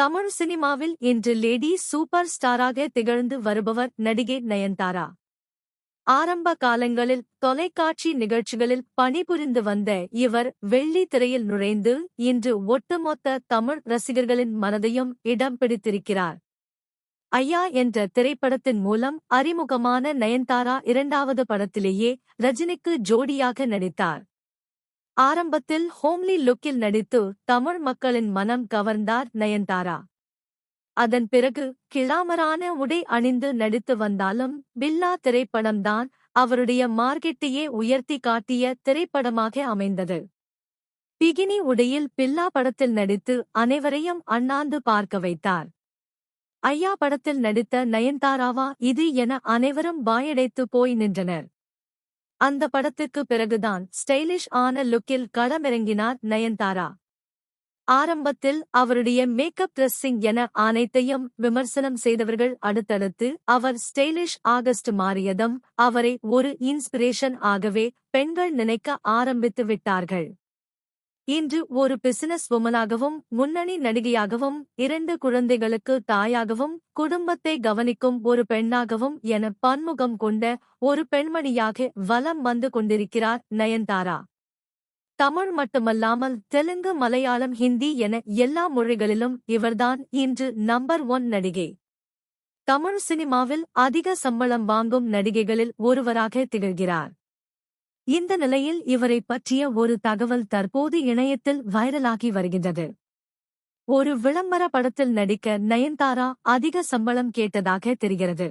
தமிழ் சினிமாவில் இன்று lady super ஸ்டாராக திகழ்ந்து வருபவர் நடிகை நயன்தாரா. ஆரம்ப காலங்களில் தொலைக்காட்சி நிகழ்ச்சிகளில் பணிபுரிந்து வந்த இவர் வெள்ளி திரையில் நுழைந்து இன்று ஒட்டுமொத்த தமிழ் ரசிகர்களின் மனதையும் இடம் பிடித்திருக்கிறார். ஐயா என்ற திரைப்படத்தின் மூலம் அறிமுகமான நயன்தாரா இரண்டாவது படத்திலேயே ரஜினிக்கு ஜோடியாக நடித்தார். ஆரம்பத்தில் ஹோம்லி லுக்கில் நடித்து தமிழ் மக்களின் மனம் கவர்ந்தார் நயன்தாரா. அதன் பிறகு கிளாமரான உடை அணிந்து நடித்து வந்தாலும் பில்லா திரைப்படம்தான் அவருடைய மார்க்கெட்டையே உயர்த்தி காட்டிய திரைப்படமாக அமைந்தது. பிகினி உடையில் பில்லா படத்தில் நடித்து அனைவரையும் அண்ணாந்து பார்க்க வைத்தார். ஐயா படத்தில் நடித்த நயன்தாராவா இது என அனைவரும் வாயடைத்து போய் நின்றனர். அந்த படத்துக்கு பிறகுதான் ஸ்டைலிஷ் ஆன லுக்கில் களமிறங்கினார் நயன்தாரா. ஆரம்பத்தில் அவருடைய மேக்கப் ட்ரெஸ்ஸிங் என அனைத்தையும் விமர்சனம் செய்தவர்கள் அடுத்தடுத்து அவர் ஸ்டைலிஷ் ஆகஸ்ட் மாறியதும் அவரை ஒரு இன்ஸ்பிரேஷன் ஆகவே பெண்கள் நினைக்க ஆரம்பித்து விட்டார்கள். இன்று ஒரு பிசினஸ் உமனாகவும் முன்னணி நடிகையாகவும் இரண்டு குழந்தைகளுக்கு தாயாகவும் குடும்பத்தை கவனிக்கும் ஒரு பெண்ணாகவும் என பன்முகம் கொண்ட ஒரு பெண்மணியாக வலம் வந்து கொண்டிருக்கிறார் நயன்தாரா. தமிழ் மட்டுமல்லாமல் தெலுங்கு மலையாளம் ஹிந்தி என எல்லா மொழிகளிலும் இவர்தான் இன்று நம்பர் ஒன் நடிகை. தமிழ் சினிமாவில் அதிக சம்பளம் வாங்கும் நடிகைகளில் ஒருவராக திகழ்கிறார். இந்த நிலையில் இவரை பற்றிய ஒரு தகவல் தற்போது இணையத்தில் வைரலாகி வருகின்றது. ஒரு விளம்பர படத்தில் நடிக்க நயன்தாரா அதிக சம்பளம் கேட்டதாக தெரிகிறது.